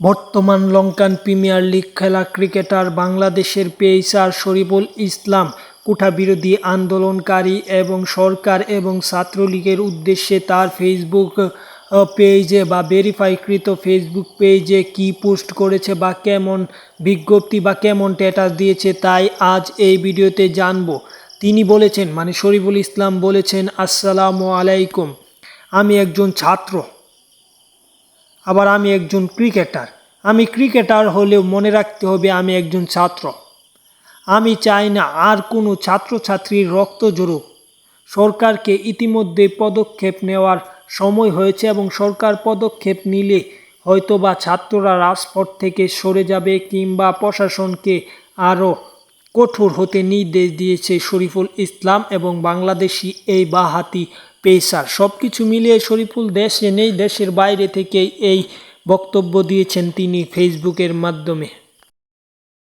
বর্তমান Lankan premier league খেলা cricketer বাংলাদেশের পেসার শরীফুল ইসলাম কোটাবিরোধী আন্দোলনকারী এবং সরকার এবং ছাত্রলীগের উদ্দেশ্যে তার ফেসবুক পেজে বা ভেরিফাইকৃত ফেসবুক পেজে কি পোস্ট করেছে বা কেমন বিজ্ঞপ্তি বা কেমন স্ট্যাটাস দিয়েছে তাই আজ এই ভিডিওতে জানব। তিনি বলেছেন মানে শরীফুল ইসলাম বলেছেন, আসসালামু আলাইকুম। আমি একজন ছাত্র। আবার আমি একজন ক্রিকেটার। আমি ক্রিকেটার হলেও মনে রাখতে হবে আমি একজন ছাত্র। আমি চাই না আর কোনো ছাত্রছাত্রীর রক্ত জড়ুক সরকারকে ইতিমধ্যে পদক্ষেপ নেওয়ার সময় হয়েছে এবং সরকার পদক্ষেপ নিলে হয়তোবা ছাত্ররা রাজপথ থেকে সরে যাবে কিংবা প্রশাসনকে আরও কঠোর হতে নির্দেশ দিয়েছে শরীফুল ইসলাম এবং বাংলাদেশি এই বাহাতি পেসার। সব কিছু মিলিয়ে শরীফুল দেশে নেই, দেশের বাইরে থেকে এই বক্তব্য দিয়েছেন তিনি ফেসবুকের মাধ্যমে।